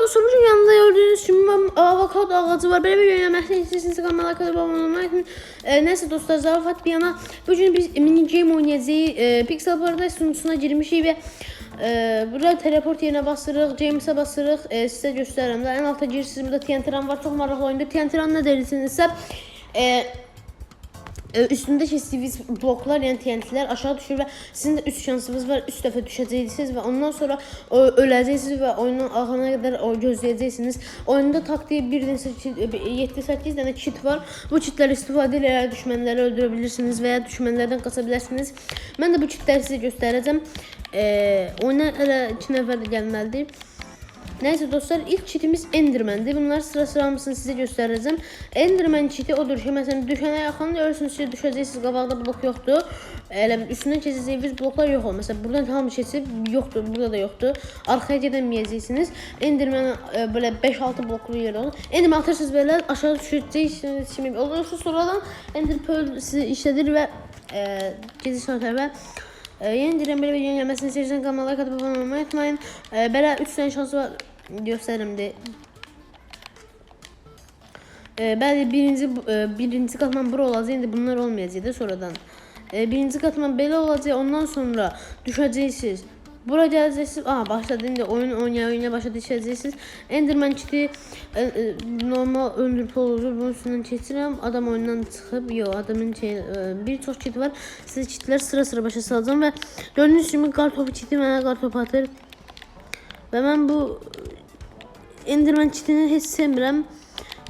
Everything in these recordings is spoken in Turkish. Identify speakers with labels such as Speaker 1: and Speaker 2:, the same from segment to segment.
Speaker 1: arada sonucun yanında gördüğünüz şimdi avokado ağacı var. Böyle bir yönelmekten istiyorsanız kanalıma kadar abone olmayı unutmayın. E, neyse dostlar zarafat bir yana. Bugün biz mini game oynayacağız. E, Pixel Paradise sunucusuna girmişik ve e, burada teleport yerine basırıq, James'e basırıq. E, sizə göstərirəm də. Ən alta. Burada TNT var. Çox maraqlı oyundur. TNT nə deyirsinizsə, e, e, üstünde kestiğiniz bloklar yani TNT'ler aşağı düşür ve sizin de 3 şansınız var. 3 defa düşeceksiniz ve ondan sonra o, öleceksiniz ve oyunun ahırına kadar o gözleyeceksiniz. Oyunda taktiği 1 7-8 tane cheat var. Bu cheatler istifadə edərək düşmənləri öldürə bilirsiniz və ya düşmənlərdən qaça də bu cheatləri sizə göstərəcəm. E, oyuna elə 2 nəfər də. Neyse dostlar ilk çitimiz Enderman'di. Bunlar sıra sıra hamısını size göstereceğim. Enderman çiti odur ki mesela düşene yakın görürsünüz ki düşeceksiniz qabaqda blok yoktu. Elə üstündən keçəcəyiniz bloklar yok olur. Mesela buradan tam keçib yoktur, burada da yoktur. Arkaya gedəməyəcəksiniz. Enderman e, böyle 5-6 bloklu yer olur. Enderman atırsınız böyle aşağı düşəcəksiniz kimi olursa sonradan Ender Pearl sizi işlədir və e, gezi sonra e, yeni direm böyle videonun gelmesini kanala like atıp abone olmayı unutmayın. E, böyle 3 tane şansı var gösteririm de. E, belki birinci e, birinci katman bura olacak indi bunlar olmayacak sonradan. E, birinci katman belə olacak ondan sonra düşeceksiniz. Bura gələcəksiniz. Aha başladı indi oyun oynaya oynaya başladı düşəcəksiniz. Enderman kiti e, e, normal öldür olur. Bunun üstündən keçirəm. Adam oyundan çıxıb. Yo, adamın şey e, bir çox kit var. Siz kitlər sıra sıra başa salacağım və gördüyünüz kimi qartopu kiti mənə qartop atır. Və mən bu Enderman kitini heç sevmirəm.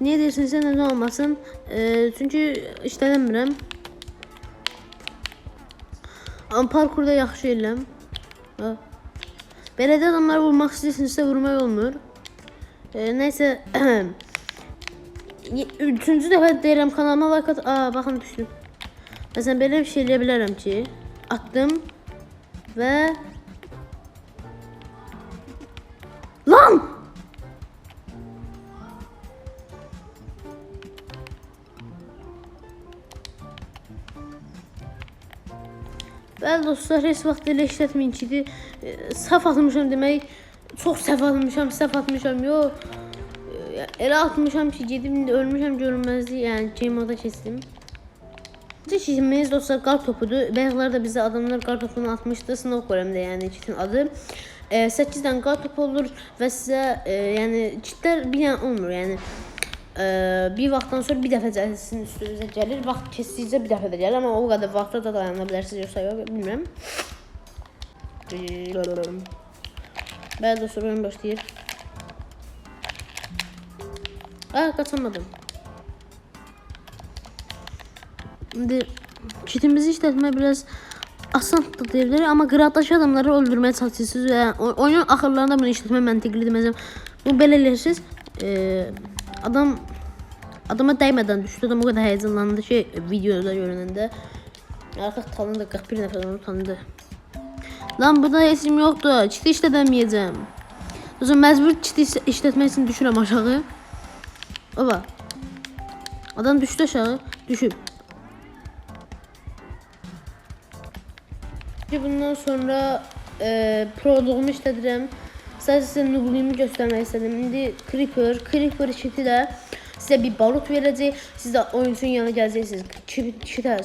Speaker 1: Niyə deyirsinizsə nədən olmasın? E, çünki işlənmirəm. Amma parkurda yaxşı eləm. Belediye adamları vurmak istiyorsunuzsa vurmak olmuyor. Ee, neyse. Üçüncü defa deyirəm kanalıma like at. Aa bakın düşdüm. Mesela böyle bir şey eləyə ki, attım ve Lan! Dostlar, heç vaxt elə işlətməyin ki, de, e, səhv atmışam demək, çox səhv atmışam, səhv atmışam, yox. E, Elə atmışam ki, gedib indi ölmüşəm görünməzlik, yəni game-da keçdim. İkinci işimiz dostlar qar topudur. Bayaqlar da bizə adamlar qar topunu atmışdı. Snow Golem-də yəni kitin adı. E, 8 dənə qar topu olur və sizə e, yəni kitlər bir dənə olmur, yəni e, bir vaxtdan sonra bir dəfə sizin üstünüzə gəlir. Vaxt keçdikcə bir dəfə də gəlir, amma o qədər vaxtda da dayana bilərsiniz yoxsa yox, bilmirəm. Bəli dostlar oyun başlayır. Aa kaçamadım. Şimdi kitimizi işletme biraz asan da diyebilir ama graddaşı adamları öldürmeye çalışıyorsunuz ve o- oyunun ahırlarında bunu işletme məntiqlidir. Mesela bu belə eləyirsiniz. Ee, adam adama değmeden düştü. Adam o kadar heyecanlandı ki videoda görünəndə. Artıq tanıdı 41 nəfər onu tanıdı. Lan burada esim yoktu. Çiti işlədəməyəcəm. O zaman məcbur çiti iş- işlətmək üçün düşürəm aşağı. Baba. Adam düştü aşağı. Düşüp. Bundan sonra e, proloğumu işlədirəm. Sadəcə sizə nubliyimi göstərmək istədim. İndi Creeper, Creeper çiti də sizə bir barut verəcək. Siz də oyuncunun yanına gələcəksiniz. Çitə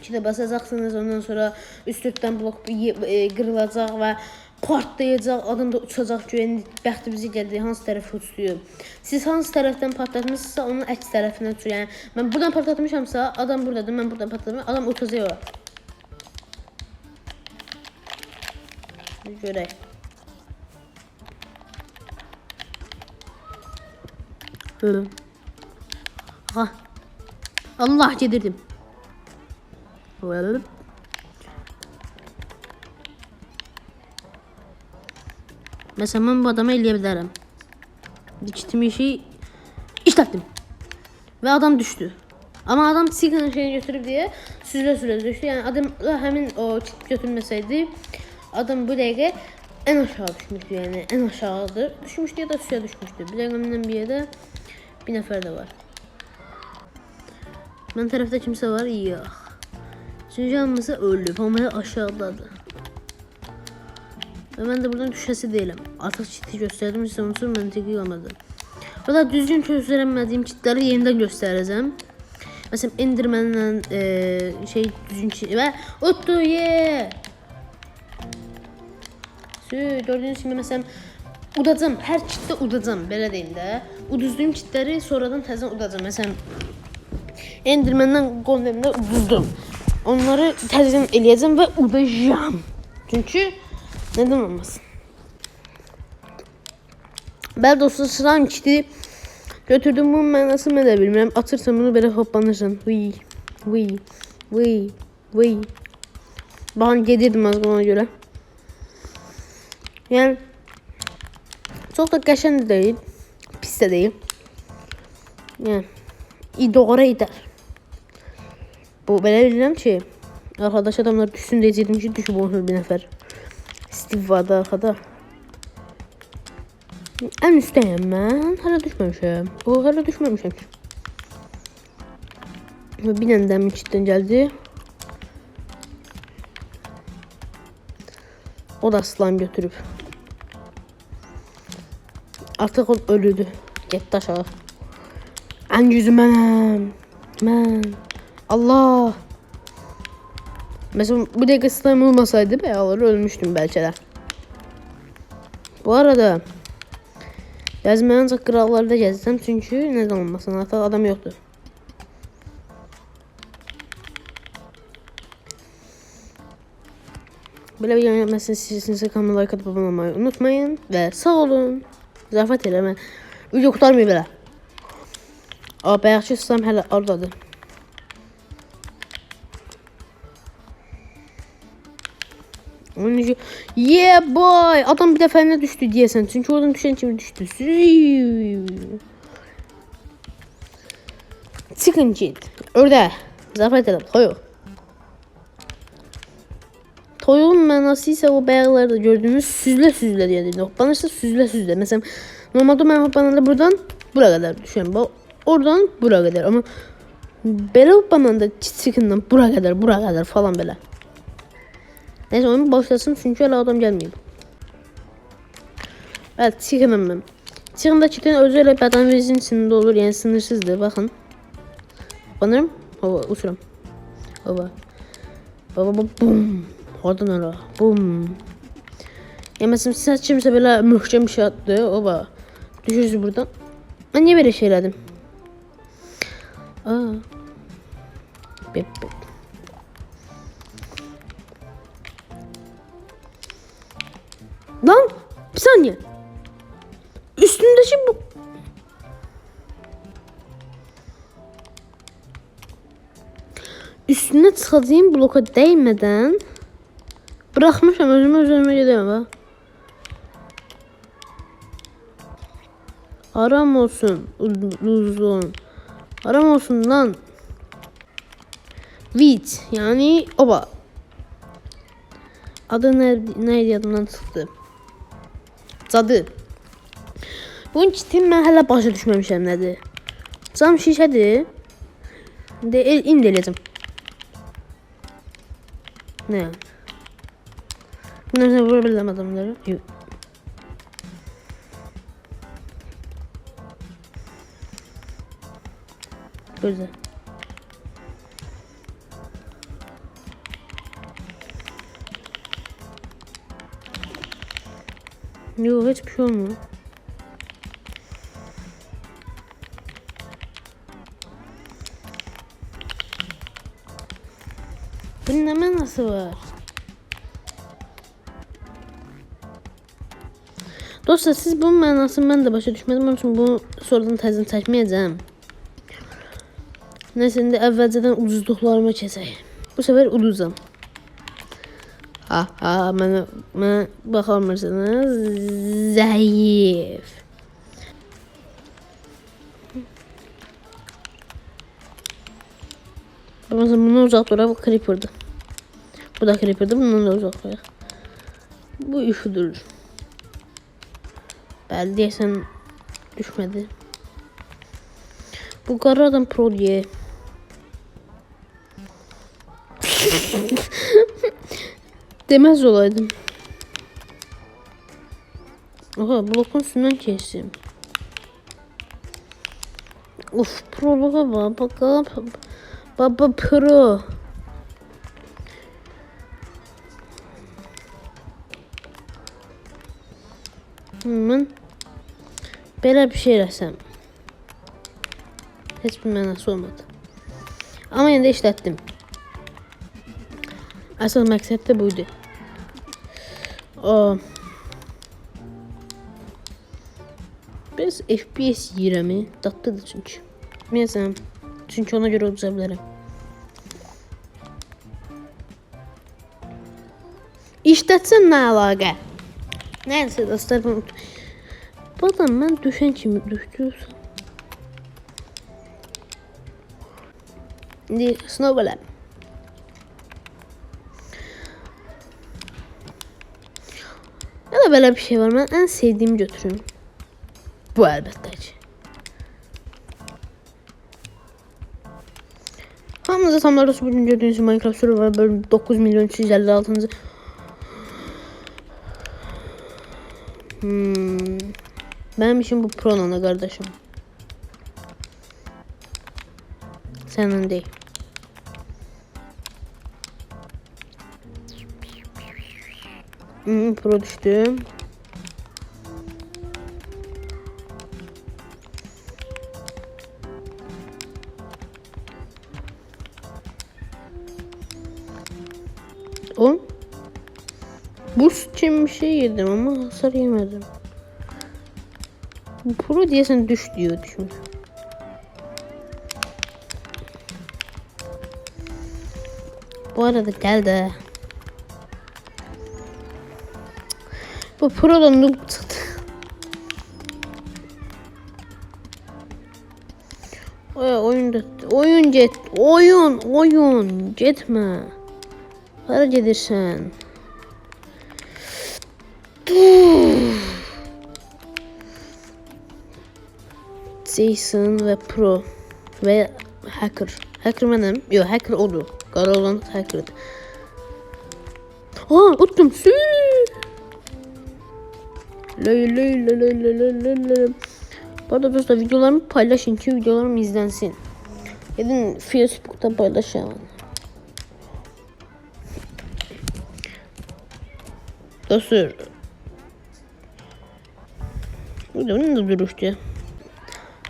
Speaker 1: çitə basacaqsınız. Ondan sonra üst-üstdən blok e, qırılacaq və partlayacaq. Adam da uçacaq göyə. İndi bəxtimizi gəldi. Hansı tərəfə uçuyor? Siz hansı tərəfdən partlatmısınızsa onun əks tərəfinə uçur. Yəni mən buradan partlatmışamsa adam buradadır. Mən buradan partlatmışam. Adam uçacaq görək. Hı. Ha. Allah gedirdim. Well. Mesela ben bu adamı eləyə bilərəm. Dikitimi işi işlətdim. Və adam düşdü. Amma adam siqanın şeyini götürüb deyə süzülə-süzülə düşdü. Yəni adam da həmin o çit götürməsəydi, adam bu dəqiqə ən aşağı düşmüşdü. Yəni ən aşağıdır. Düşmüşdü ya da suya düşmüşdü. Bir dəqiqəmdən bir yerdə bir nəfər də var. Mən tərəfdə kimsə var? Yox. Çünki hamısı ölüb, hamısı aşağıdadır. Ve ben de buradan düşesi değilim. Artık çiti gösterdim unsur məntiqi olmadı. Da düzgün gösteremediğim çitleri yeniden göstereceğim. Mesela Enderman'la e, şey düzgün çit ve Uttu ye. Sü, gördüğünüz gibi mesela udacağım. Her çitte udacağım. Belə deyim də. Uduzduğum çitləri sonradan təzən udacağım. Məsələn Enderman'dan Golem'de uduzdum. Onları təzədən eləyəcəm və udacağım. Çünkü neden olmasın? Ben dostlar sıram çiti götürdüm bunun mənasını mən də bilmirəm. Atırsan bunu belə hoplanırsan. Vıy, vıy, vıy, vıy. Baxın gedirdim az ona görə. Yəni çox da də deyil, pis də deyil. Yəni idare eder. Bu belə bilirəm ki, arkadaş adamlar düşsün deyəcəkdim ki, düşüb olsun bir nəfər. Steve vardı arkada. En üstteyim ben. Hala düşmemişim. O hala düşmemişim. Ve bir neden içten geldi. O da slime götürüp. Artık o ölüdü. Gitti aşağı. En yüzü benim. Ben. Allah. Mesela bu dakika slime olmasaydı be alır ölmüştüm belki de. Bu arada Yazmayan ancaq qıraqlarda gəzsəm çünki nədən olmasın artıq adam yoxdur. Belə video yapmasını istəyirsinizsə kanalıma like atıb abunə olmayı unutmayın və sağ olun. Zərafət eləmə. Video qurtarmıyor belə. Aa, bayaqçı İslam hələ oradadır. Onun için yeah boy adam bir defa ne düştü diyesen çünkü oradan düşen kimi düştü. Chicken shit. Orada. Zafiyet edelim. Toyuq. Toyuğun mənası isə o bayaqlarda gördüğünüz süzlə süzlə diye deyil. Hoplanırsa süzlə süzlə. Mesela normalde mən hoplananda buradan bura kadar düşüyorum. Bu oradan bura kadar ama belə hoplananda chicken'dan bura kadar bura kadar falan belə. Neyse oyun başlasın çünkü hala adam gelmiyor. Evet çıkımım ben. Çıkımda çıkan özel beden vezin içinde olur yani sınırsızdır bakın. Banırım. Hava uçurum. Hava. Baba bum. Oradan oraya. Bum. Ya mesela siz kimse böyle mühkem bir şey attı. Oba. Düşürsün buradan. Ben niye böyle şey elədim? Aa. Bep bep. Lan bir saniye. Üstündeki bu. Üstüne çıkacağım bloka değmeden bırakmışım özüme üzerime gidiyorum ha. Haram olsun uzun. Haram olsun lan. Wheat yani oba. Adı ne, neydi yadımdan çıktı. Cadı. Bunun kitin mən hələ başa düşməmişəm nədir. Cam şişədir. De, el, indi eləyəcəm. Nə yəni? Bunlar sənə vura bilirəm adamları. Yox. Gözlə. Yok hiçbir şey olmuyor. Bunun hemen nasıl var? Dostlar siz bunun mənasını mən də başa düşmədim. Onun üçün bunu sonradan təzən çəkməyəcəm. Nəysə indi əvvəlcədən ucuzluqlarıma keçək. Bu səfər uduzam. Ha ha mənə mənə baxamırsınız. Zəif. Mesela bunu uzak duran bu creeper'dı. Bu da creeper'dı. Bundan da uzak duran. Bu üşüdür. Belli değilsen düşmedi. Bu kara adam pro diye. Demez olaydım. Oha blokun üstünden kestim. Uf proluğa bak bakalım. Baba pro. Hemen belə bir şey eləsəm. Heç bir mənası olmadı. Amma yenə də işlətdim. Əsas məqsəd də buydu. O Biraz FPS yiyirəm, dadlıdır çünki. Nəyəsə, çünki ona görə uduza bilərəm. İşlətsən nə əlaqə? Nəysə dostlar, bunu Bu adam mən düşən kimi düşdüysəm. İndi sınav belə. Ya da belə bir şey var. Mən ən sevdiyimi götürüm. Bu əlbəttə ki. Hamınıza samlar olsun. Bugün gördüğünüz Minecraft Survival bölüm 9 milyon 356. Hmm. Benim için bu pronana kardeşim. Senin değil. Hmm, pro düştüm. Buz için bir şey yedim ama hasar yemedim. Pro diyesen düş diyor düşmüş. Bu arada geldi. Bu Pro'dan noob çıktı. Oy, oyun jet, oyun, oyun, jetme. Hara gedirsən? Jason ve Pro ve Hacker. Hacker benim. Yok Hacker oldu. Kara olan Hacker'dı. Aa uttum. Sü. Lay lay lay lay lay lay lay. Bu arada dostlar videolarımı paylaşın ki videolarım izlensin. Gidin Facebook'ta paylaşın. Dostlar. Bu da duruştu?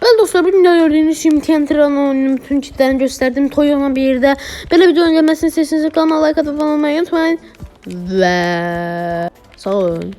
Speaker 1: Ben dostlar bugün de gördüğünüz gibi Kentran oyunun bütün kitlerini gösterdim. Toyona bir yerde. Böyle video gelmesini sesinizi kanalıma like atıp olmayı unutmayın. Ve sağ olun.